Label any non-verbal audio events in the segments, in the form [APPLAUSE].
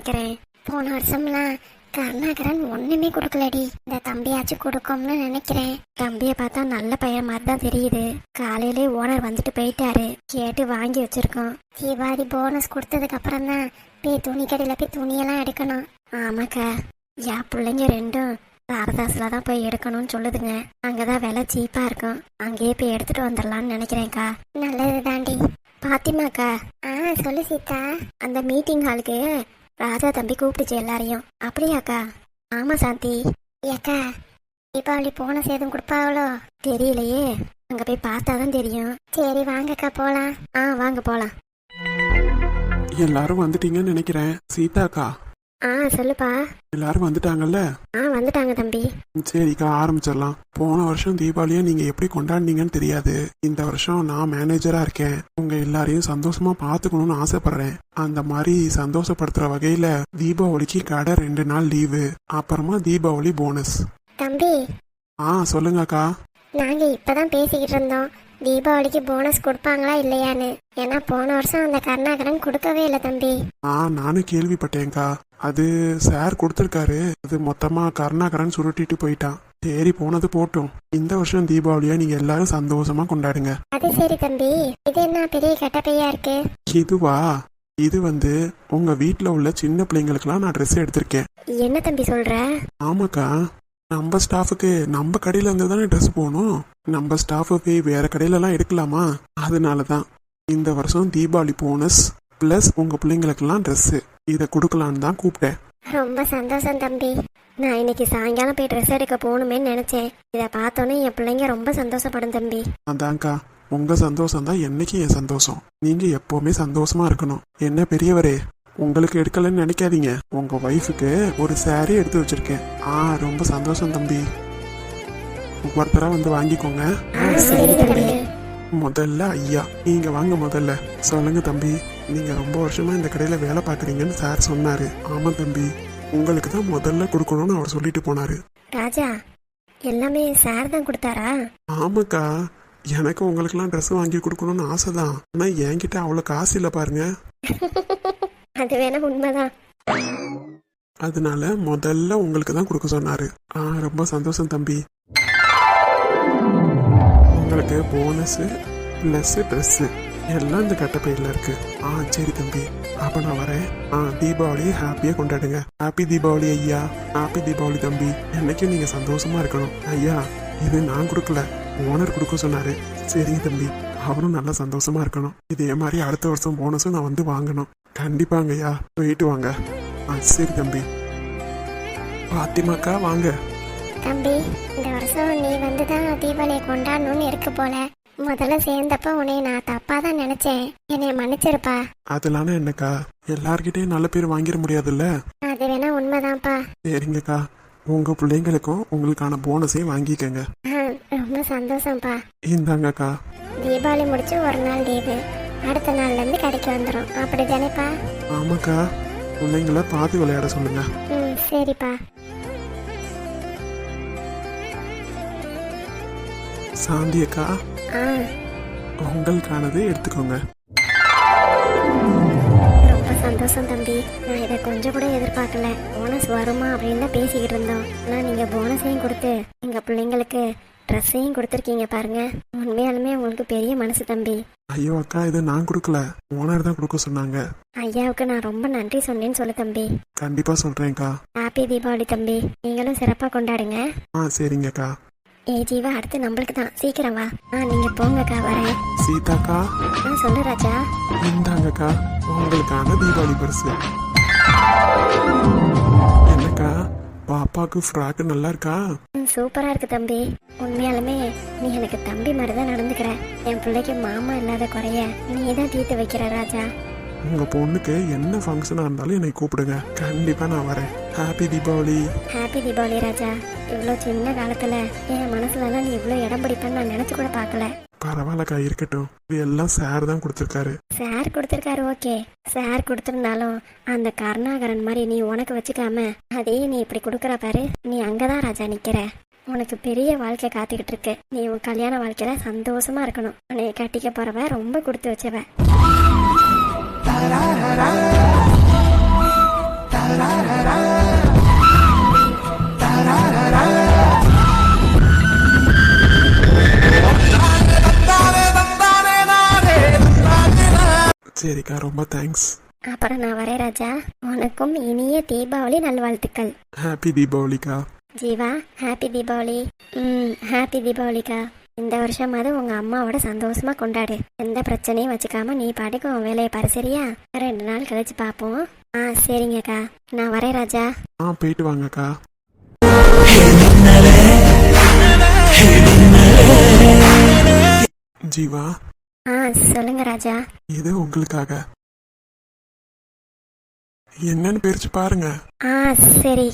நினைக்கிறேன். போன வருஷம்லாம் கருணாகரன் ஒண்ணுமே கொடுக்கலடி. இந்த தம்பியாச்சும் கொடுக்கும்னு நினைக்கிறேன். தம்பியை பார்த்தா நல்ல பையன் மாதிரி தான் தெரியுது. காலையிலே ஓனர் வந்துட்டு போயிட்டாரு. கேட்டு வாங்கி வச்சிருக்கோம். தீபாவளி போனஸ் கொடுத்ததுக்கு அப்புறம் தான் போய் துணி கடையில போய் துணியெல்லாம் எடுக்கணும். ஆமாக்கா. என் பிள்ளைங்க ரெண்டும் சாரதாஸ்ல தான் போய் எடுக்கணும்னு சொல்லுதுங்க. அங்கதான் விலை சீப்பா இருக்கும். அங்கேயே போய் எடுத்துட்டு வந்துடலாம்னு நினைக்கிறேன்க்கா. நல்லது தாண்டி பாத்திமாக்கா. ஆ சொல்லு சீதா. அந்த மீட்டிங் ஹாலுக்கு ராஜா தம்பி கூப்பிட்டுச்சு எல்லாரையும். அப்படியாக்கா ஆமா சாந்தி. ஏக்கா தீபாவளி போன சேதம் கொடுப்பாவளோ தெரியலையே. அங்க போய் பார்த்தாதான் தெரியும். சரி வாங்கக்கா போலாம். ஆ வாங்க போலாம். எல்லாரும் வந்துட்டீங்கன்னு நினைக்கிறேன். சீதாக்கா ஆ சொல்லுப்பா. எல்லாரும் வந்துட்டாங்கல்ல? ஆ வந்துட்டாங்க தம்பி. சரிக்கா ஆரம்பிச்சிடலாம். போன வருஷம் தீபாவளியை நீங்க எப்படி கொண்டாடினீங்கன்னு தெரியாது. இந்த வருஷம் நான் மேனேஜரா இருக்கேன். உங்க எல்லாரையும் சந்தோஷமா பாத்துக்கணும்னு ஆசைப்படுறேன். அந்த மாதிரி சந்தோஷப்படுத்துற வகையில தீபாவளிக்கு கடை ரெண்டு நாள் லீவு. அப்புறமா தீபாவளி போனஸ் தம்பி. ஆ சொல்லுங்கக்கா. நாங்க இப்பதான் பேசிக்கிட்டு இருந்தோம். தீபாவளிக்கு போனஸ் கொடுப்பாங்களா இல்லையான்னு. ஏன்னா போன வருஷம் அந்த கருணாகரன் கொடுக்கவே இல்லை தம்பி. ஆ நானும் கேள்விப்பட்டேன்க்கா. அது சார் கொடுத்துருக்காரு. அது மொத்தமா கருணாகரன் சுருட்டிட்டு போயிட்டான். சரி போனது போட்டும். இந்த வருஷம் தீபாவளியை நீங்க எல்லாரும் சந்தோஷமா கொண்டாடுங்க. அது சரி தம்பி. இது என்ன பெரிய கெட்டப்பையா இருக்கு? இதுவா? இது வந்து உங்க வீட்ல உள்ள சின்ன பிள்ளைங்களுக்குலாம் நான் ட்ரெஸ் எடுத்திருக்கேன். என்ன தம்பி சொல்ற? ஆமாக்கா. நம்ம ஸ்டாஃபுக்கு நம்ம கடையில இருந்து தானே ட்ரெஸ் போகணும். நம்ம ஸ்டாஃபு போய் வேற கடையில எல்லாம் எடுக்கலாமா? அதனால தான் இந்த வருஷம் தீபாவளி போனஸ் ப்ளஸ் உங்க பிள்ளைங்களுக்கெல்லாம் ட்ரெஸ் இதை கொடுக்கலான்னு தான் கூப்பிட்டேன். ரொம்ப சந்தோஷம் தம்பி. நான் இன்னைக்கு சாயங்காலம் போய் ட்ரெஸ் எடுக்க போகணுமேன்னு நினைச்சேன். இதை பார்த்தோன்னே என் பிள்ளைங்க ரொம்ப சந்தோஷப்படும் தம்பி. அதான்க்கா உங்க சந்தோஷம் தான் என்னைக்கு என் சந்தோஷம். நீங்க எப்பவுமே சந்தோஷமா இருக்கணும். என்ன பெரியவரே? உங்களுக்கு எடுக்கலன்னு நினைக்காதீங்க. உங்க ஒய்ஃபுக்கு ஒரு saree எடுத்து வச்சிருக்கேன். ஆ ரொம்ப சந்தோஷம் தம்பி. ஒவ்வொருத்தரா வந்து வாங்கிக்கோங்க. சரி முதல்ல ஐயா நீங்க வாங்க முதல்ல. சொல்லுங்க தம்பி நீங்க ரொம்ப வருஷமா இந்த கடையில வேலை பாக்குறீங்கன்னு சார் சொன்னாரு. ஆமா தம்பி உங்களுக்கு தான் முதல்ல கொடுக்கணும்னு அவர் சொல்லிட்டு போனாரு. ராஜா எல்லாமே சார் தான் கொடுத்தாரா? ஆமாக்கா எனக்கு உங்களுக்கெல்லாம் ட்ரெஸ் வாங்கி கொடுக்கணும்னு ஆசை தான் ஆனா என்கிட்ட அவ்வளோ காசு இல்லை பாருங்க. [LAUGHS] அது வேணா உண்மைதான். அதனால முதல்ல உங்களுக்கு தான் கொடுக்க சொன்னாரு. ஆ ரொம்ப சந்தோஷம் தம்பி. உங்களுக்கு போனஸு ப்ளஸ்ஸு ட்ரெஸ்ஸு எல்லாம் இந்த கட்டப்பையில் இருக்கு. ஆ சரி தம்பி. அப்போ நான் வரேன். ஆ தீபாவளியை ஹாப்பியாக கொண்டாடுங்க. ஹாப்பி தீபாவளி ஐயா. ஹாப்பி தீபாவளி தம்பி. என்னைக்கும் நீங்கள் சந்தோஷமா இருக்கணும். ஐயா இது நான் கொடுக்கல. ஓனர் கொடுக்க சொன்னாரு. சரிங்க தம்பி. அவரும் நல்லா சந்தோஷமா இருக்கணும். இதே மாதிரி அடுத்த வருஷம் போனஸும் நான் வந்து வாங்கணும். கண்டிப்பாங்க ஐயா. போயிட்டு வாங்க. ஆ சரி தம்பி. பாத்திமாக்கா வாங்க. தம்பி இந்த வருஷம் நீ வந்து தான் தீபாவளியை கொண்டாடணும்னு இருக்கு போல. முதல்ல சேர்ந்தப்ப உன்னை நான் தப்பா தான் நினைச்சேன். என்னை மன்னிச்சிருப்பா. அதெல்லாம் என்னக்கா? எல்லார்கிட்டயும் நல்ல பேர் வாங்கிட முடியாதுல்ல? அது வேணா உண்மைதான்ப்பா. சரிங்கக்கா. உங்க பிள்ளைங்களுக்கும் உங்களுக்கான போனஸையும் வாங்கிக்கங்க. ரொம்ப சந்தோஷம்ப்பா. இந்தாங்கக்கா. தீபாவளி முடிச்சு ஒரு நாள் லீவு. அடுத்த நாள்ல இருந்து கடைக்கு வந்துடும் அப்படி தானேப்பா ஆமாக்கா. பிள்ளைங்கள பார்த்து விளையாட சொல்லுங்க. ம் சரிப்பா. சாந்தி அக்கா உங்களுக்கானது எடுத்துக்கோங்க. ரொம்ப சந்தோஷம் தம்பி. நான் இதை கொஞ்சம் கூட எதிர்பார்க்கல. போனஸ் வருமா அப்படின்னு தான் பேசிக்கிட்டு இருந்தோம். ஆனால் நீங்கள் போனஸையும் கொடுத்து எங்கள் பிள்ளைங்களுக்கு ட்ரெஸ்ஸையும் கொடுத்துருக்கீங்க பாருங்க. உண்மையாலுமே உங்களுக்கு பெரிய மனசு தம்பி. ஐயோ அக்கா இதை நான் கொடுக்கல. ஓனர் தான் கொடுக்க சொன்னாங்க. ஐயாவுக்கு நான் ரொம்ப நன்றி சொன்னேன்னு சொல்லு தம்பி. கண்டிப்பா சொல்றேன்க்கா. ஹாப்பி தீபாவளி தம்பி. நீங்களும் சிறப்பாக கொண்டாடுங்க. ஆ சரிங்கக்கா. ஏ ஜீவா அடுத்து நம்மளுக்கு தான். சீக்கிரம் வா. ஆ நீங்கள் போங்கக்கா வரேன். சீதாக்கா? ஆ சொல்லு ராஜா. இந்தாங்கக்கா உங்களுக்கான தீபாவளி பரிசு. என்னக்கா பாப்பாக்கு ஃப்ராக்கு நல்லா இருக்கா? சூப்பரா இருக்கு தம்பி. உண்மையாலுமே நீ எனக்கு தம்பி மாதிரி தான் நடந்துக்கிற. என் பிள்ளைக்கு மாமா இல்லாத குறைய நீ தான் தீர்த்து வைக்கிற ராஜா. உங்க பொண்ணுக்கு என்ன ஃபங்க்ஷனா இருந்தாலும் என்னை கூப்பிடுங்க. கண்டிப்பா நான் வரேன். Happy Deepavali happy Deepavali Raja. இவ்வளோ சின்ன காலத்துல என் மனசுலலாம் நீ இவ்வளோ இடம் பிடிப்பேன்னு நான் நினைச்சு கூட பார்க்கல. பரவாயில்லக்கா இருக்கட்டும். இது எல்லாம் சார் தான் கொடுத்துருக்காரு. சார் கொடுத்துருக்காரு ஓகே. சார் கொடுத்துருந்தாலும் அந்த கருணாகரன் மாதிரி நீ உனக்கு வச்சுக்காம அதே நீ இப்படி கொடுக்குற பாரு. நீ அங்கதான் ராஜா நிக்கிற. உனக்கு பெரிய வாழ்க்கை காத்துக்கிட்டு இருக்கு. நீ உன் கல்யாண வாழ்க்கையில சந்தோஷமா இருக்கணும். உன்னை கட்டிக்க போறவ ரொம்ப கொடுத்து வச்சவ. சரிக்கா ரொம்ப தேங்க்ஸ் அப்புறம் நான் வரேன் ராஜா. உனக்கும் இனிய தீபாவளி நல்வாழ்த்துக்கள். ஹாப்பி தீபாவளிக்கா. ஜீவா ஹாப்பி தீபாவளி. ம் ஹாப்பி தீபாவளிக்கா. இந்த வருஷமாவது உங்க அம்மாவோட சந்தோஷமா கொண்டாடு. எந்த பிரச்சனையும் வச்சுக்காம நீ பாட்டுக்கு உன் வேலையை பாரு சரியா? ரெண்டு நாள் கழிச்சு பார்ப்போம் ஆ சரிங்கக்கா. நான் வரேன் ராஜா. ஆ போயிட்டு வாங்கக்கா. ஜீவா. ஆ சொல்லுங்க ராஜா. இது உங்களுக்காக. என்னன்னு பிரிச்சு பாருங்க. ஆ சரி.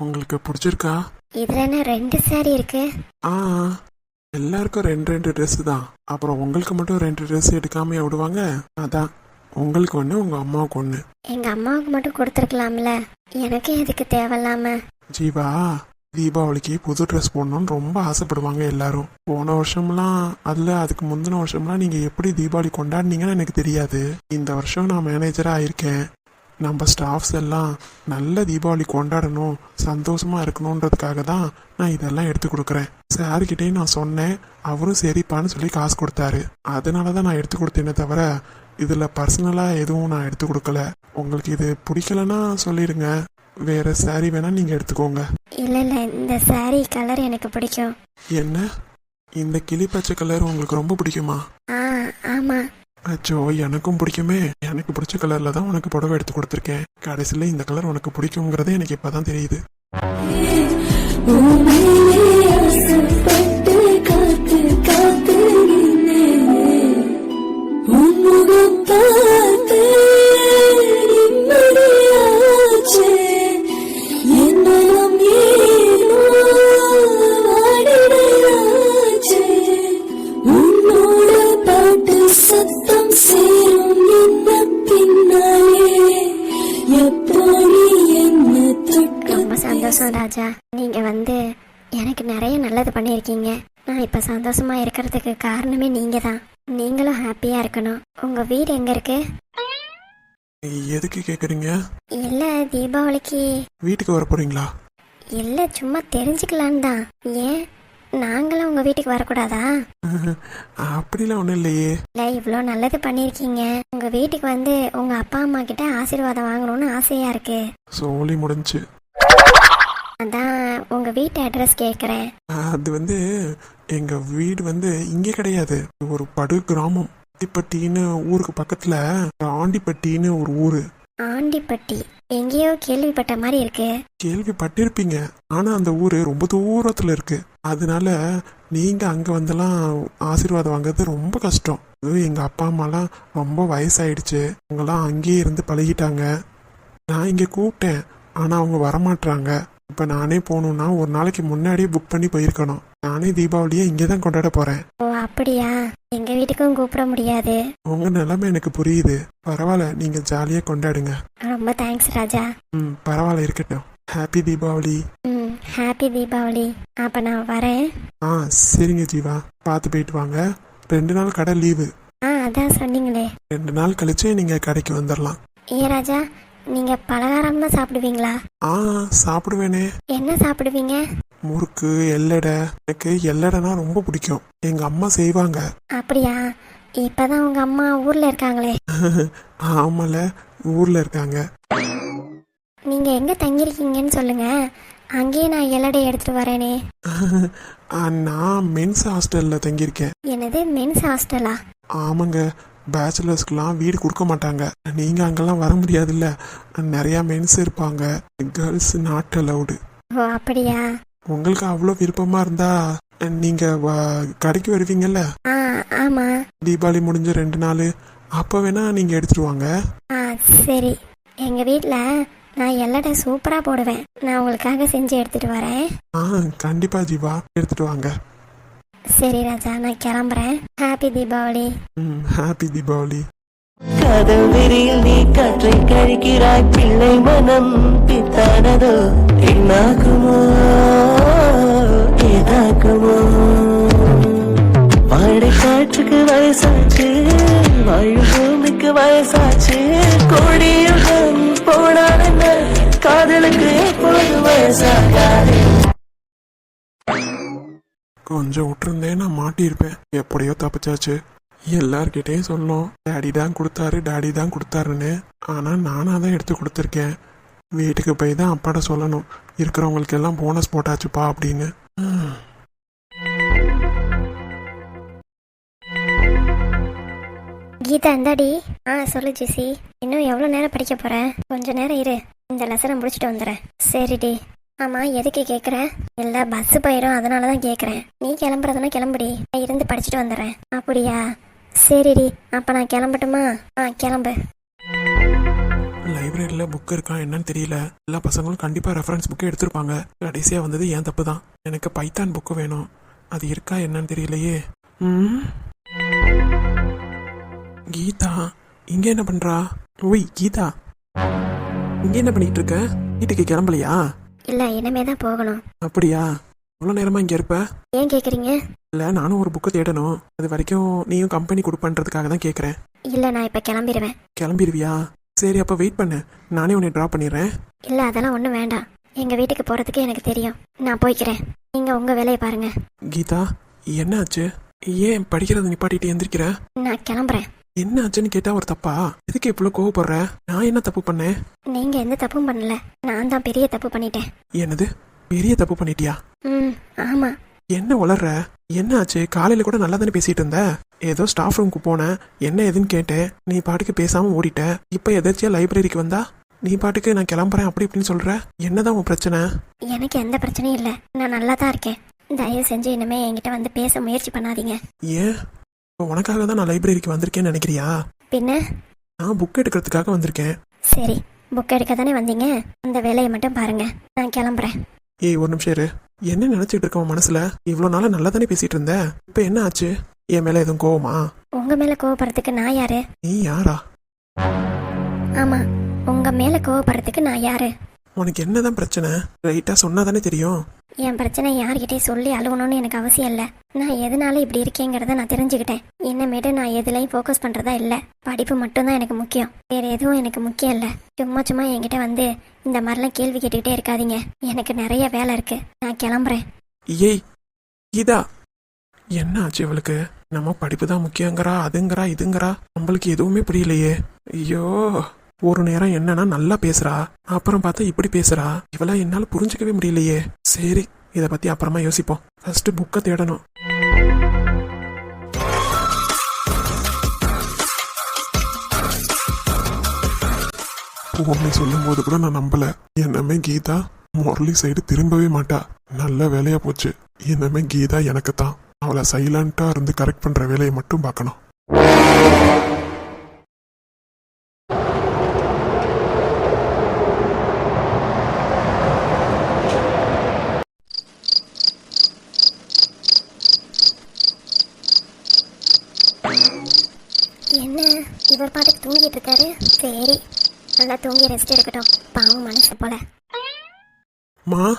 உங்களுக்கு பிடிச்சிருக்கா? இதுல என்ன ரெண்டு சாரி இருக்கு? ஆ எல்லாருக்கும் ரெண்டு ரெண்டு Dress தான். அப்புறம் உங்களுக்கு மட்டும் ரெண்டு Dress எடுக்காம விடுவாங்க? அதான் உங்களுக்கு ஒன்று உங்க அம்மாவுக்கு ஒன்று எங்க அம்மாவுக்கு மட்டும் கொடுத்துருக்கலாம்ல. எனக்கு எதுக்கு தேவையில்லாம? ஜீவா தீபாவளிக்கு புது ட்ரெஸ் போடணும்னு ரொம்ப ஆசைப்படுவாங்க எல்லாரும். போன வருஷம்லாம் அதில் அதுக்கு முந்தின வருஷம்லாம் நீங்கள் எப்படி தீபாவளி கொண்டாடினீங்கன்னு எனக்கு தெரியாது. இந்த வருஷம் நான் மேனேஜராக ஆயிருக்கேன் நம்ம ஸ்டாஃப்ஸ் எல்லாம் நல்ல தீபாவளி கொண்டாடணும் சந்தோஷமா இருக்கணுன்றதுக்காக தான் நான் இதெல்லாம் எடுத்து கொடுக்குறேன். சார்கிட்டயும் நான் சொன்னேன் அவரும் சரிப்பான்னு சொல்லி காசு கொடுத்தாரு. அதனால தான் நான் எடுத்து கொடுத்தேனே தவிர இதில் பர்சனலாக எதுவும் நான் எடுத்து கொடுக்கல. உங்களுக்கு இது பிடிக்கலன்னா சொல்லிடுங்க. வேற saree வேணா நீங்கள் எடுத்துக்கோங்க. இல்ல இல்ல இந்த சாரி கலர் எனக்கு பிடிக்கும். என்ன? இந்த கிளி பச்சை கலர் உங்களுக்கு ரொம்ப பிடிக்குமா? ஆ ஆமா. அச்சோ எனக்கும் பிடிக்குமே. எனக்கு பிடிச்ச கலர்ல தான் உனக்கு புடவை எடுத்து கொடுத்துருக்கேன். கடைசியில் இந்த கலர் உனக்கு பிடிக்குங்கிறதே எனக்கு இப்பதான் தெரியுது. காத்து காத்து சத்தம் சேரும் என்ன பின்னாலே எப்போ நீ என்ன தொட்டு ரொம்ப சந்தோஷம் ராஜா. நீங்க வந்து எனக்கு நிறைய நல்லது பண்ணியிருக்கீங்க. நான் இப்ப சந்தோஷமா இருக்கிறதுக்கு காரணமே நீங்க தான் நீங்களும் ஹாப்பியா இருக்கணும். உங்க வீடு எங்க இருக்கு? எதுக்கு கேக்குறீங்க? இல்ல தீபாவளிக்கு. வீட்டுக்கு வர போறீங்களா இல்ல சும்மா தெரிஞ்சுக்கலான்னு தான் ஏன்? நாங்களும் உங்க வீட்டுக்கு வரக்கூடாதா? [LAUGHS] அப்படிலாம் ஒன்றும் இல்லையே. இல்ல இவ்வளோ நல்லது பண்ணியிருக்கீங்க உங்க வீட்டுக்கு வந்து உங்க அப்பா அம்மா கிட்ட ஆசீர்வாதம் வாங்கணும்னு ஆசையா இருக்கு. சோலி முடிஞ்சு. அதான் உங்க வீட்டு அட்ரஸ் கேட்குறேன் அது வந்து எங்க வீடு வந்து இங்கே கிடையாது. ஒரு படு கிராமம். ஆண்டிப்பட்டின்னு ஊருக்கு பக்கத்துல ஆண்டிப்பட்டின்னு ஒரு ஊரு. ஆண்டிப்பட்டி. எங்கேயோ கேள்விப்பட்ட மாதிரி இருக்கு. கேள்விப்பட்டிருப்பீங்க. ஆனா அந்த ஊரு ரொம்ப தூரத்துல இருக்கு. அதனால நீங்க அங்க வந்தெல்லாம் ஆசீர்வாதம் வாங்குறது ரொம்ப கஷ்டம். அதுவும் எங்க அப்பா அம்மாலாம் ரொம்ப வயசாயிடுச்சு. அவங்கெல்லாம் அங்கேயே இருந்து பழகிட்டாங்க. நான் இங்க கூப்பிட்டேன். ஆனா அவங்க வரமாட்டாங்க இப்ப நானே போகணும்னா ஒரு நாளைக்கு முன்னாடியே புக் பண்ணி போயிருக்கணும். நானே தீபாவளியை இங்கே தான் கொண்டாட போறேன். ஓ அப்படியா? எங்க வீட்டுக்கும் கூப்பிட முடியாது. உங்க நிலைமை எனக்கு புரியுது. பரவாயில்ல நீங்க ஜாலியா கொண்டாடுங்க. ரொம்ப தேங்க்ஸ் ராஜா. ம் பரவாயில்ல இருக்கட்டும். ஹாப்பி தீபாவளி. ம் ஹாப்பி தீபாவளி. அப்ப நான் வரேன். ஆ சரிங்க ஜீவா. பார்த்து போயிட்டு வாங்க. ரெண்டு நாள் கடை லீவு ஆ அதான் சொன்னீங்களே. ரெண்டு நாள் கழிச்சு நீங்க கடைக்கு வந்துடலாம் ஏ ராஜா நீங்க பலகாரம் தான் சாப்பிடுவீங்களா? ஆ சாப்பிடுவேனே. என்ன சாப்பிடுவீங்க? முறுக்கு எல்லடை எனக்கு எல்லடைனா ரொம்ப பிடிக்கும். எங்க அம்மா செய்வாங்க. அப்படியா? இப்பதான் உங்க அம்மா ஊர்ல இருக்காங்களே. [LAUGHS] ஆமால ஊர்ல இருக்காங்க. நீங்க எங்க தங்கியிருக்கீங்கன்னு சொல்லுங்க. அங்கேயே நான் எல்லடை எடுத்துட்டு வரேனே. [LAUGHS] நான் மென்ஸ் ஹாஸ்டல்ல தங்கியிருக்கேன். என்னது மென்ஸ் ஹாஸ்டலா? ஆமாங்க பேச்சுலர்ஸ்க்குலாம் வீடு கொடுக்க மாட்டாங்க. நீங்க அங்கெல்லாம் வர முடியாதுல்ல. நிறைய மென்ஸ் இருப்பாங்க. Girls not allowed. ஓ அப்படியா? உங்களுக்கு அவ்வளோ விருப்பமா இருந்தா நீங்க வ- கடைக்கு வருவீங்கல்ல? ஆ ஆமா. தீபாவளி முடிஞ்ச ரெண்டு நாள் அப்போ வேணா நீங்க எடுத்துட்டு வாங்க. ஆ சரி. எங்க வீட்ல நான் எல்லடை சூப்பரா போடுவேன். நான் உங்களுக்காக செஞ்சு எடுத்துட்டு வரேன். ஆ கண்டிப்பா ஜீவா எடுத்துட்டு வாங்க. சரி ராஜா நான் கிளம்புறேன். ஹாப்பி தீபாவளி. ம் ஹாப்பி தீபாவளி. கதவெறியில் நீ காற்றை கழிக்கிறாய். பிள்ளை மனம் பித்தானதோ என்னாகுமோ ஏதாகுமோ வாடை காற்றுக்கு வயசாச்சு வாழும் பூமிக்கு வயசாச்சு. கோடியுடன் போனால் என்ன? காதலுக்கு எப்போது வயசாகாது? கொஞ்சம் விட்டுருந்தேன் நான் மாட்டியிருப்பேன். எப்படியோ தப்பிச்சாச்சு. எல்லார்கிட்டயும் சொல்லும் டேடி தான் கொடுத்தாரு டேடி தான் கொடுத்தாருன்னு. ஆனால் நானாக தான் எடுத்து கொடுத்துருக்கேன். வீட்டுக்கு போய் தான் அப்பாட்ட சொல்லணும். இருக்கிறவங்களுக்கு எல்லாம் போனஸ் போட்டாச்சுப்பா அப்படின்னு. கீதா இந்தாடி. ஆ சொல்லு ஜெசி. இன்னும் எவ்வளோ நேரம் படிக்க போற? கொஞ்ச நேரம் இரு. இந்த லெசனை முடிச்சுட்டு வந்துடுறேன். சரிடி. ஆமா எதுக்கு கேட்குற இல்லை பஸ்ஸு போயிடும் அதனால தான் கேட்குறேன் நீ கிளம்புறதுனா கிளம்புடி. நான் இருந்து படிச்சுட்டு வந்துடுறேன். அப்படியா? சரிடி அப்போ நான் கிளம்பட்டுமா? ஆ கிளம்பு. லைப்ரரியில் புக் இருக்கா என்னன்னு தெரியல. எல்லா பசங்களும் கண்டிப்பாக ரெஃபரன்ஸ் புக்கு எடுத்திருப்பாங்க. கடைசியாக வந்தது ஏன் தப்பு தான். எனக்கு பைத்தான் புக்கு வேணும். அது இருக்கா என்னன்னு தெரியலையே. ம். கீதா இங்க என்ன பண்றா? ஓய் கீதா. இங்க என்ன பண்ணிட்டு இருக்க? வீட்டுக்கு கிளம்பலையா? இல்லை இனிமே தான் போகணும். அப்படியா? எவ்வளோ நேரமா இங்க இருப்ப? ஏன் கேட்குறீங்க இல்லை நானும் ஒரு புக்கை தேடணும். அது வரைக்கும் நீயும் கம்பெனி கொடுப்பன்றதுக்காக தான் கேட்குறேன் இல்லை நான் இப்போ கிளம்பிடுவேன் கிளம்பிடுவியா சரி அப்போ வெயிட் பண்ணு. நானே உன்னை ட்ராப் பண்ணிடுறேன். இல்லை அதெல்லாம் ஒன்றும் வேண்டாம். எங்கள் வீட்டுக்கு போகிறதுக்கு எனக்கு தெரியும். நான் போய்க்கிறேன். நீங்கள் உங்கள் வேலையை பாருங்கள் கீதா என்ன ஆச்சு ஏன் படிக்கிறத நிப்பாட்டிட்டு எந்திரிக்கிற? நான் கிளம்புறேன். என்ன ஆச்சுன்னு கேட்டா ஒரு தப்பா? எதுக்கு இவ்வளோ கோவப்படுற? நான் என்ன தப்பு பண்ணேன்? நீங்கள் எந்த தப்பும் பண்ணல. நான் தான் பெரிய தப்பு பண்ணிட்டேன். என்னது? பெரிய தப்பு பண்ணிட்டியா? ம் ஆமாம் என்ன உளர்ற? என்ன ஆச்சு? காலையில கூட நல்லா தானே பேசிட்டு இருந்த? ஏதோ ஸ்டாஃப் ரூமுக்கு போனேன். என்ன ஏதுன்னு கேட்டேன். நீ பாட்டுக்கு பேசாம ஓடிட்ட. இப்ப எதாச்சியா லைப்ரரிக்கு வந்தா? நீ பாட்டுக்கு நான் கிளம்புறேன் அப்படி இப்படின்னு சொல்ற? என்னதான் உன் பிரச்சனை? எனக்கு எந்த பிரச்சனையும் இல்லை. நான் நல்லா தான் இருக்கேன். தயவு செஞ்சு இனிமே என்கிட்ட வந்து பேச முயற்சி பண்ணாதீங்க. ஏன்? இப்ப உனக்காக தான் நான் லைப்ரரிக்கு வந்திருக்கேன்னு நினைக்கிறியா? பின்ன? நான் புக் எடுக்கிறதுக்காக வந்திருக்கேன். சரி புக் எடுக்க தானே வந்தீங்க? அந்த வேலையை மட்டும் பாருங்க. நான் கிளம்புறேன். ஏய் ஒரு நிமிஷம் இரு. என்ன நினைச்சிட்டு இருக்க உன் மனசுல? இவ்வளவு நாளா நல்லா தானே பேசிட்டு இருந்த? இப்ப என்ன ஆச்சு? என் மேல எதுவும் கோவமா? உங்க மேல கோவப்படுறதுக்கு நான் யாரு? நீ யாரா? ஆமா உங்க மேல கோவப்படுறதுக்கு நான் யாரு? உனக்கு என்னதான் பிரச்சனை? ரைட்டா சொன்னா தானே தெரியும். என் பிரச்சனை யார்கிட்டயும் சொல்லி அழுகணும்னு எனக்கு அவசியம் இல்லை. நான் எதனால இப்படி இருக்கேங்கிறத நான் தெரிஞ்சுக்கிட்டேன். இன்னமேட்டு நான் எதுலையும் ஃபோக்கஸ் பண்றதா இல்லை. படிப்பு மட்டும்தான் எனக்கு முக்கியம். வேற எதுவும் எனக்கு முக்கியம் இல்லை. சும்மா சும்மா என்கிட்ட வந்து இந்த மாதிரிலாம் கேள்வி கேட்டுக்கிட்டே இருக்காதீங்க. எனக்கு நிறைய வேலை இருக்கு. நான் கிளம்புறேன். ஏய் இதா என்ன ஆச்சு இவளுக்கு? நம்ம படிப்பு தான் முக்கியங்கிறா அதுங்கிறா இதுங்கிறா? நம்மளுக்கு எதுவுமே புரியலையே. ஐயோ. ஒரு நேரம் என்னன்னா நல்லா பேசுறா அப்புறம் பார்த்தா இப்படி பேசுறா. இவளா என்னால புரிஞ்சுக்கவே முடியலையே. சரி இத பத்தி அப்புறமா யோசிப்போம். ஃபர்ஸ்ட் புக்கை தேடணும். உண்மை சொல்லும் போது கூட நான் நம்பல. என்னமே கீதா முரளி சைடு திரும்பவே மாட்டா. நல்ல வேலையா போச்சு. என்னமே கீதா எனக்கு தான் அவளை சைலண்டா இருந்து கரெக்ட் பண்ற வேலையை மட்டும் பார்க்கணும் என்ன இவர் பாட்டுக்கு தூங்கிட்டு இருக்காரு சரி நல்லா தூங்கி ரெஸ்ட் எடுக்கட்டும். பாவம் மனசு போல. மா?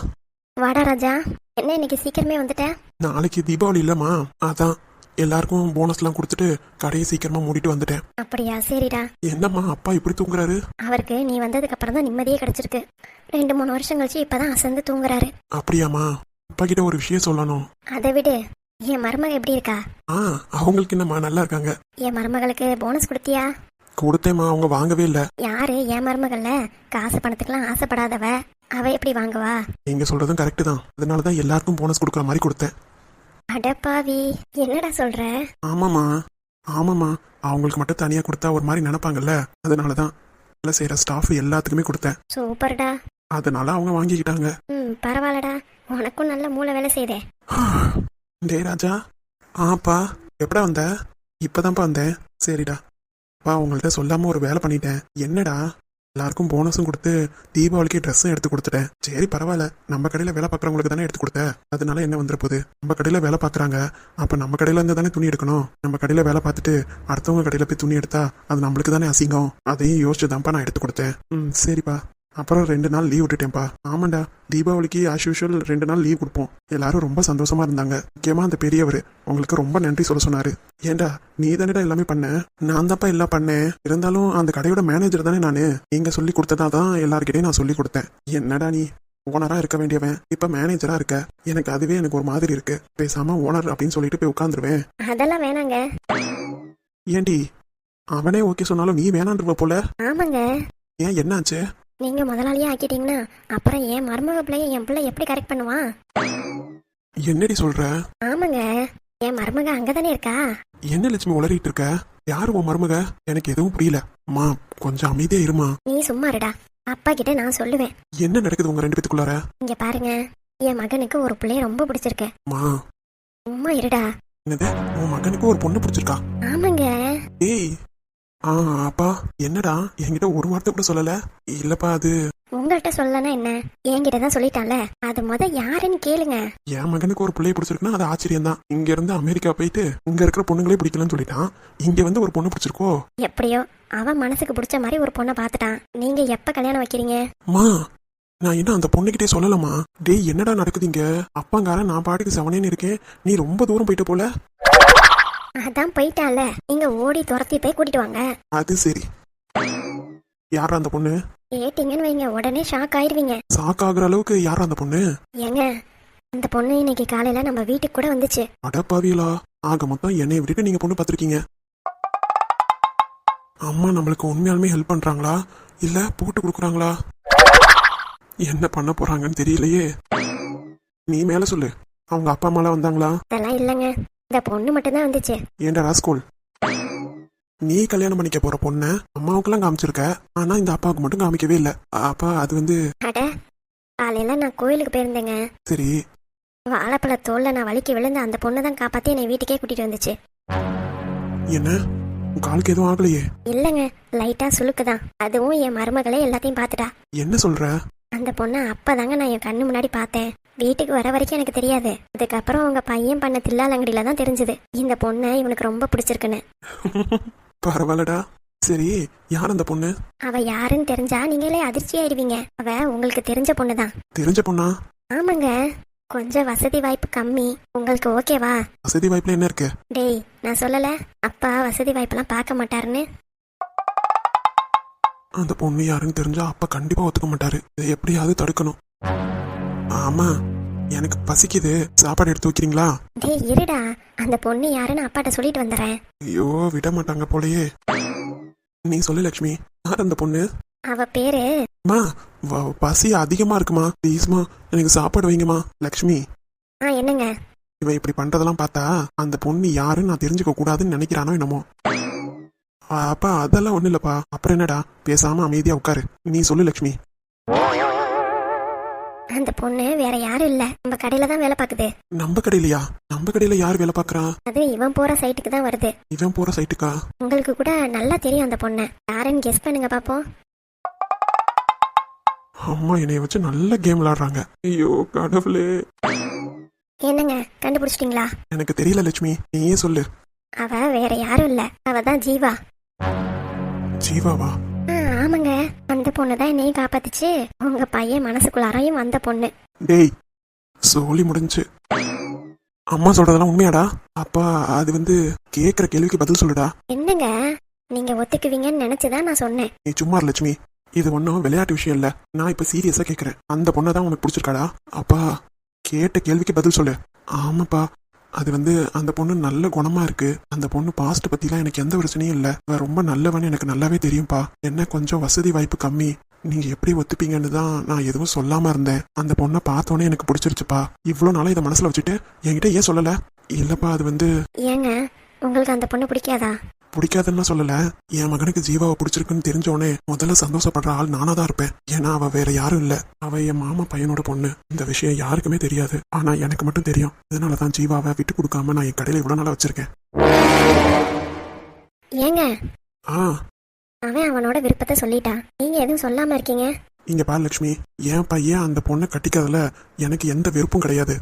வாடா ராஜா. என்ன இன்னைக்கு சீக்கிரமே வந்துட்ட? நாளைக்கு தீபாவளி இல்லம்மா. அதான். எல்லாருக்கும் போனஸ்லாம் கொடுத்துட்டு கடையை சீக்கிரமா மூடிட்டு வந்துட்டேன். அப்படியா? சரிடா. என்னம்மா அப்பா இப்படி தூங்குறாரு? அவருக்கு நீ வந்ததுக்கு அப்புறம் தான் நிம்மதியே கிடைச்சிருக்கு. ரெண்டு மூணு வருஷம் கழிச்சு இப்பதான் அசந்து தூங்குறாரு. அப்படியாம்மா. அப்பா கிட்ட ஒரு விஷயம் சொல்லணும். அதை விடு. என் மருமக எப்படி இருக்கா? ஆ அவங்களுக்கு என்னம்மா நல்லா இருக்காங்க? என் மருமகளுக்கு போனஸ் கொடுத்தியா? கொடுத்தேம்மா அவங்க வாங்கவே இல்லை. யாரு? என் மருமகள்ல? காசு பணத்துக்கெல்லாம் ஆசைப்படாதவ. அவ எப்படி வாங்குவா? நீங்க சொல்றதும் கரெக்டு தான். அதனால தான் எல்லாருக்கும் போனஸ் கொடுக்குற மாதிரி கொடுத்தேன். அடப்பாவி என்னடா சொல்ற? ஆமாம்மா. ஆமாம்மா. அவங்களுக்கு மட்டும் தனியாக கொடுத்தா ஒரு மாதிரி நினைப்பாங்கல்ல. அதனால தான் வேலை செய்கிற ஸ்டாஃப் எல்லாத்துக்குமே கொடுத்தேன். சூப்பர்டா. அதனால அவங்க வாங்கிக்கிட்டாங்க. ம் பரவாயில்லடா. உனக்கும் நல்ல மூளை வேலை செய்தே டேய் ராஜா. ஆப்பா எப்படா வந்த? இப்பதான்ப்பா வந்தேன். சரிடா. பா உங்கள்கிட்ட சொல்லாம ஒரு வேலை பண்ணிட்டேன். என்னடா? எல்லாருக்கும் போனஸும் கொடுத்து தீபாவளிக்கு ட்ரெஸ்ஸும் எடுத்து கொடுத்துட்டேன். சரி பரவாயில்ல. நம்ம கடையில் வேலை பார்க்குறவங்களுக்கு தானே எடுத்து கொடுத்த அதனால என்ன வந்துட போகுது? நம்ம கடையில் வேலை பார்க்குறாங்க. அப்போ நம்ம கடையில் இருந்து தானே துணி எடுக்கணும். நம்ம கடையில் வேலை பார்த்துட்டு அடுத்தவங்க கடையில் போய் துணி எடுத்தா அது நம்மளுக்கு தானே அசிங்கம். அதையும் யோசிச்சு தான்ப்பா நான் எடுத்து கொடுத்தேன். ம் சரிப்பா. அப்புறம் ரெண்டு நாள் லீவ் விட்டுட்டேன்ப்பா. ஆமாண்டா தீபாவளிக்கு ஆஸ் யூஷுவல் ரெண்டு நாள் லீவ் கொடுப்போம். எல்லாரும் ரொம்ப சந்தோஷமா இருந்தாங்க. முக்கியமா அந்த பெரியவர் உங்களுக்கு ரொம்ப நன்றி சொல்ல சொன்னாரு. ஏண்டா நீ தானடா எல்லாமே பண்ண? நான் தான்ப்பா எல்லாம் பண்ணேன். இருந்தாலும் அந்த கடையோட மேனேஜர் தானே நானு. நீங்க சொல்லி கொடுத்ததா தான் எல்லார்கிட்டயும் நான் சொல்லி கொடுத்தேன். என்னடா நீ? ஓனரா இருக்க வேண்டியவன். இப்ப மேனேஜரா இருக்க. எனக்கு அதுவே எனக்கு ஒரு மாதிரி இருக்கு. பேசாம ஓனர் அப்படின்னு சொல்லிட்டு போய் உட்காந்துருவேன் அதெல்லாம் வேணாங்க. ஏண்டி? அவனே ஓகே சொன்னாலும் நீ வேணான்றவ போல. ஆமாங்க. ஏன் என்னாச்சு? நீங்க முதலாளியா ஆக்கிட்டீங்கன்னா அப்புறம் என் மருமக பிள்ளைய என் பிள்ளை எப்படி கரெக்ட் பண்ணுவான் என்னடி சொல்ற? ஆமாங்க. என் மருமக அங்கதானே இருக்கா? என்ன லட்சுமி உளறிட்டு இருக்க? யாரு உன் மருமக? எனக்கு எதுவும் புரியல. அம்மா கொஞ்சம் அமைதியா இருமா. நீ சும்மா இருடா. அப்பா கிட்ட நான் சொல்லுவேன். என்ன நடக்குது உங்க ரெண்டு பேத்துக்குள்ளார? இங்க பாருங்க. என் மகனுக்கு ஒரு பிள்ளைய ரொம்ப பிடிச்சிருக்கு. அம்மா சும்மா இருடா. என்னது? உன் மகனுக்கு ஒரு பொண்ணு பிடிச்சிருக்கா? ஆமாங்க. ஏய் ஆ அப்பா. என்னடா? என்கிட்ட ஒரு வார்த்தை கூட சொல்லல. இல்லப்பா அது உங்கள்கிட்ட சொல்லனா என்ன? என்கிட்ட தான் சொல்லிட்டான்ல. அது முத யாருன்னு கேளுங்க. என் மகனுக்கு ஒரு பிள்ளைய பிடிச்சிருக்குன்னா அது ஆச்சரியம் தான் இங்க இருந்து அமெரிக்கா போயிட்டு இங்க இருக்கிற பொண்ணுங்களே பிடிக்கலன்னு சொல்லிட்டான். இங்க வந்து ஒரு பொண்ணு பிடிச்சிருக்கோ? எப்படியோ அவன் மனசுக்கு பிடிச்ச மாதிரி ஒரு பொண்ணை பார்த்துட்டான். நீங்க எப்ப கல்யாணம் வைக்கிறீங்க? அம்மா நான் இன்னும் அந்த பொண்ணுகிட்டே சொல்லலம்மா. டேய் என்னடா நடக்குது இங்க? அப்பாங்காரன் நான் பாட்டுக்கு செவனேன்னு இருக்கேன். நீ ரொம்ப தூரம் போயிட்ட போல. அதான் போயிட்டான்ல நீங்க ஓடி துரத்தி போய் கூட்டிட்டு வாங்க. அது சரி. யாரா அந்த பொண்ணு? கேட்டீங்கன்னு வைங்க உடனே ஷாக் ஆயிருவீங்க சாக்காகிற அளவுக்கு யாரா அந்த பொண்ணு? ஏங்க அந்த பொண்ணு இன்னைக்கு காலையில நம்ம வீட்டுக்கு கூட வந்துச்சு. அடப்பாவியலா ஆக மொத்தம் என்னை விட்டுட்டு நீங்க பொண்ணு பார்த்திருக்கீங்க. அம்மா நம்மளுக்கு உண்மையாலுமே ஹெல்ப் பண்றாங்களா? இல்ல போட்டு கொடுக்குறாங்களா? என்ன பண்ண போறாங்கன்னு தெரியலையே. நீ மேல சொல்லு. அவங்க அப்பா அம்மாலாம் வந்தாங்களா? அதெல்லாம் இல்லைங்க. இந்த பொண்ணு மட்டும்தான் வந்துச்சு. ஏண்டா ராஸ்கோல்? நீ கல்யாணம் பண்ணிக்க போற பொண்ண அம்மாவுக்கெல்லாம் காமிச்சிருக்க. ஆனா இந்த அப்பாவுக்கு மட்டும் காமிக்கவே இல்ல. அப்பா அது வந்து அட காலையில நான் கோயிலுக்கு போயிருந்தேங்க. சரி. வாழைப்பழ தோல்ல நான் வலிக்கு விழுந்த அந்த பொண்ணு தான் காப்பாத்தி என்னை வீட்டுக்கே கூட்டிட்டு வந்துச்சு. என்ன? காலுக்கு எதுவும் ஆகலையே? இல்லைங்க லைட்டா சுளுக்குதான். அதுவும் என் மருமகளே எல்லாத்தையும் பார்த்துட்டா. என்ன சொல்ற? அந்த பொண்ணை அப்பதாங்க நான் என் கண்ணு முன்னாடி பார்த்தேன். வீட்டுக்கு வர வரைக்கும் எனக்கு தெரியாது. அதுக்கப்புறம் உங்க பையன் பண்ண தில்லாலங்கடியில தான் தெரிஞ்சது. இந்த பொண்ணை இவனுக்கு ரொம்ப பிடிச்சிருக்குன்னு. [LAUGHS] பரவாயில்லடா. சரி யார் அந்த பொண்ணு? அவ யாருன்னு தெரிஞ்சா நீங்களே அதிர்ச்சி ஆயிடுவீங்க. அவ உங்களுக்கு தெரிஞ்ச பொண்ணு தான். தெரிஞ்ச பொண்ணா? ஆமாங்க. கொஞ்சம் வசதி வாய்ப்பு கம்மி. உங்களுக்கு ஓகேவா? வசதி வாய்ப்புல என்ன இருக்கு? டேய் நான் சொல்லல. அப்பா வசதி வாய்ப்பெல்லாம் பார்க்க மாட்டாருன்னு. அந்த பொண்ணு யாருன்னு தெரிஞ்சா அப்பா கண்டிப்பா ஒத்துக்க மாட்டாரு. இதை எப்படியாவது தடுக்கணும். ஆமா எனக்கு பசிக்குது. சாப்பாடு எடுத்து வைக்கிறீங்களா? டேய் இருடா. அந்த பொண்ணு யாருன்னு அப்பாட்ட சொல்லிட்டு வந்துடுறேன். ஐயோ விட மாட்டாங்க போலயே. நீ சொல்லு லக்ஷ்மி. யார் அந்த பொண்ணு? அவ பேரு? வ- பசி அதிகமா இருக்குமா? ப்ளீஸ்மா எனக்கு சாப்பாடு வைங்கம்மா. லக்ஷ்மி. ஆ என்னங்க? இவன் இப்படி பண்றதெல்லாம் பார்த்தா அந்த பொண்ணு யாருன்னு நான் தெரிஞ்சுக்க கூடாதுன்னு நினைக்கிறானோ என்னமோ. அப்பா அதெல்லாம் ஒண்ணு இல்லப்பா. அப்புறம் என்னடா? பேசாம அமைதியா உட்காரு. நீ சொல்லு லக்ஷ்மி. அந்த பொண்ணு வேற யாரும் இல்ல. நம்ம கடையில தான் வேலை பார்க்குது. நம்ம கடையிலயா? நம்ம கடையில யார் வேலை பார்க்கறா? அது இவன் போற சைட்டுக்கு தான் வருது. இவன் போற சைட்டுக்கா? உங்களுக்கு கூட நல்லா தெரியும் அந்த பொண்ணை. யாருன்னு கெஸ் பண்ணுங்க பாப்போம். அம்மா என்னைய வச்சு நல்ல கேம் விளையாடுறாங்க ஐயோ கடவுளே. என்னங்க கண்டுபிடிச்சிட்டீங்களா? எனக்கு தெரியல லட்சுமி நீயே சொல்லு. அவ வேற யாரும் இல்ல. அவ தான் ஜீவா. ஜீவாவா? ஆமாங்க. அந்த பொண்ணு தான் என்னையும் காப்பாத்துச்சு. உங்க பையன் மனசுக்குள்ளாரையும் வந்த பொண்ணு. டேய் சோலி முடிஞ்சு. அம்மா சொல்றதெல்லாம் உண்மையாடா? அப்பா அது வந்து கேக்குற கேள்விக்கு பதில் சொல்லுடா. என்னங்க? நீங்க ஒத்துக்குவீங்கன்னு நினைச்சுதான் நான் சொன்னேன். நீ சும்மா இரு, லட்சுமி. இது ஒன்றும் விளையாட்டு விஷயம் இல்ல. நான் இப்ப சீரியஸா கேக்குறேன். அந்த பொண்ணை தான் உனக்கு பிடிச்சிருக்காடா? அப்பா கேட்ட கேள்விக்கு பதில் சொல்லு. ஆமாப்பா அது வந்து அந்த பொண்ணு நல்ல குணமா இருக்கு. அந்த பொண்ணு பாஸ்ட் பத்திலாம் எனக்கு எந்த பிரச்சனையும் இல்லை. அவ ரொம்ப நல்லவன்னு எனக்கு நல்லாவே தெரியும்ப்பா என்ன கொஞ்சம் வசதி வாய்ப்பு கம்மி. நீங்க எப்படி ஒத்துப்பீங்கன்னு தான் நான் எதுவும் சொல்லாம இருந்தேன். அந்த பொண்ணை பார்த்தோன்னே எனக்கு பிடிச்சிருச்சுப்பா. இவ்வளவு நாளாக இதை மனசுல வச்சுட்டு என்கிட்ட ஏன் சொல்லல? இல்லப்பா அது வந்து ஏங்க உங்களுக்கு அந்த பொண்ணு பிடிக்காதா? பிடிக்காதுன்னு சொல்லல. என் மகனுக்கு ஜீவாவை பிடிச்சிருக்குன்னு தெரிஞ்சோடனே முதல்ல சந்தோஷப்படுற ஆள் நானா தான் இருப்பேன். ஏன்னா அவ வேற யாரும் இல்ல. அவ என் மாமா பையனோட பொண்ணு. இந்த விஷயம் யாருக்குமே தெரியாது. ஆனா எனக்கு மட்டும் தெரியும். இதனாலதான் ஜீவாவை விட்டு கொடுக்காம நான் என் கடையில இவ்வளவு நாளா வச்சிருக்கேன். ஏங்க? ஆ. அவன் அவனோட விருப்பத்தை சொல்லிட்டான். நீங்க எதுவும் சொல்லாம இருக்கீங்க? இங்க பாரு லட்சுமி என் பையன் அந்த பொண்ணை கட்டிக்கிறதுல எனக்கு எந்த வெறுப்பும் கிடையாது.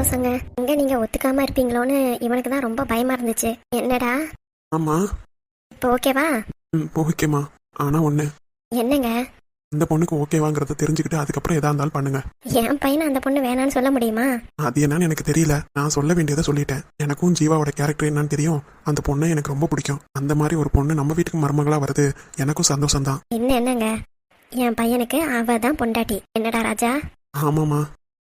சந்தோஷங்க. எங்க நீங்க ஒத்துக்காம இருப்பீங்களோன்னு இவனுக்கு தான் ரொம்ப பயமா இருந்துச்சு. என்னடா? ஆமா. இப்போ ஓகேவா? ம் ஓகேம்மா. ஆனா ஒண்ணு. என்னங்க? இந்த பொண்ணுக்கு ஓகேவாங்கிறத தெரிஞ்சுக்கிட்டு அதுக்கப்புறம் எதா இருந்தாலும் பண்ணுங்க. என் பையனை அந்த பொண்ணு வேணான்னு சொல்ல முடியுமா? அது என்னன்னு எனக்கு தெரியல. நான் சொல்ல வேண்டியதை சொல்லிட்டேன். எனக்கும் ஜீவாவோட கேரக்டர் என்னன்னு தெரியும். அந்த பொண்ணை எனக்கு ரொம்ப பிடிக்கும். அந்த மாதிரி ஒரு பொண்ணு நம்ம வீட்டுக்கு மருமகளா வருது எனக்கும் சந்தோஷம் தான் இன்னும் என்னங்க? என் பையனுக்கு அவ தான் பொண்டாட்டி. என்னடா ராஜா? ஆமாமா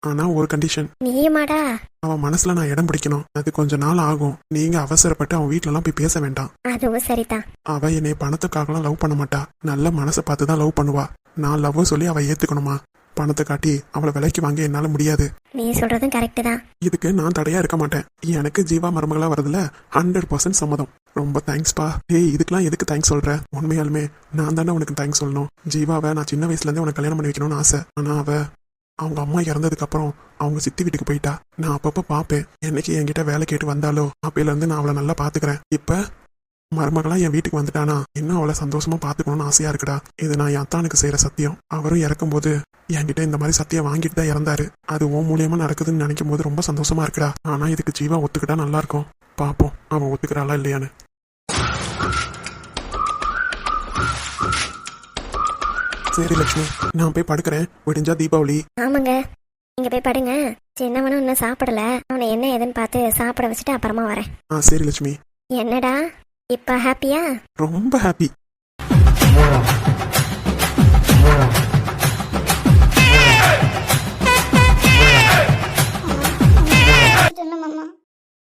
ஆனா ஒரு கண்டிஷன் நீயுமாடா? அவன் மனசுல நான் இடம் பிடிக்கணும். அது கொஞ்ச நாள் ஆகும். நீங்க அவசரப்பட்டு அவன் வீட்ல எல்லாம் போய் பேச வேண்டாம். அதுவும் சரிதான் அவ என்னை பணத்துக்காகலாம் லவ் பண்ண மாட்டா. நல்ல மனசை பார்த்து தான் லவ் பண்ணுவா. நான் லவ் சொல்லி அவ ஏத்துக்கணுமா? பணத்தை காட்டி அவளை விலைக்கு வாங்க என்னால முடியாது. நீ சொல்றதும் கரெக்டு தான். இதுக்கு நான் தடையா இருக்க மாட்டேன். எனக்கு ஜீவா மருமகளா வரதுல ஹண்ட்ரட் பர்சன்ட் சம்மதம். ரொம்ப தேங்க்ஸ்பா டேய் இதுக்கெல்லாம் எதுக்கு தேங்க்ஸ் சொல்ற? உண்மையாலுமே நான் தானே உனக்கு தேங்க்ஸ் சொல்லணும். ஜீவாவை நான் சின்ன வயசுல இருந்தே உனக்கு கல்யாணம் பண்ணி வைக்கணும்னு ஆசை. ஆனா அவ அவங்க அம்மா இறந்ததுக்கு அப்புறம் அவங்க சித்தி வீட்டுக்கு போயிட்டா. நான் அப்பப்போ பார்ப்பேன். என்னைக்கு என்கிட்ட வேலை கேட்டு வந்தாலோ அப்பையில இருந்து நான் அவளை நல்லா பாத்துக்கிறேன் இப்ப மருமகளா என் வீட்டுக்கு வந்துட்டானா? இன்னும் அவளை சந்தோஷமா பாத்துக்கணும்னு ஆசையா இருக்குடா. இது நான் என் அத்தானுக்கு செய்யற சத்தியம். அவரும் இறக்கும்போது என்கிட்ட இந்த மாதிரி சத்தியம் வாங்கிட்டு தான் இறந்தாரு. அது ஓ மூலியமா நடக்குதுன்னு நினைக்கும் போது ரொம்ப சந்தோஷமா இருக்குடா. ஆனா இதுக்கு ஜீவா ஒத்துக்கிட்டா நல்லா இருக்கும். பாப்போம். அவன் ஒத்துக்கிறாளா இல்லையான்னு. சரி லட்சுமி நான் போய் படுக்கிறேன். விடிஞ்சா தீபாவளி. ஆமாங்க. நீங்க போய் படுங்க. சின்னவனும் இன்னும் சாப்பிடல. அவனை என்ன ஏதுன்னு பார்த்து சாப்பிட வச்சுட்டு அப்புறமா வரேன். ஆ சரி லட்சுமி என்னடா? இப்ப ஹாப்பியா ரொம்ப ஹாப்பி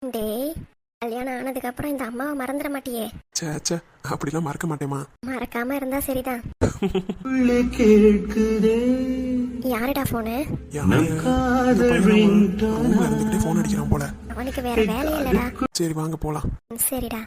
டேய். கல்யாணம் ஆனதுக்கு அப்புறம் இந்த அம்மாவை மறந்துட மாட்டியே. சே சே அப்படிலாம் மறக்க மாட்டேமா மறக்காம இருந்தா சரிதான். யாருடா போனு இருந்துகிட்டே போன் அடிக்கிறான் போல. அவனுக்கு வேற வேலையே இல்லடா. சரி வாங்க போலாம். சரிடா.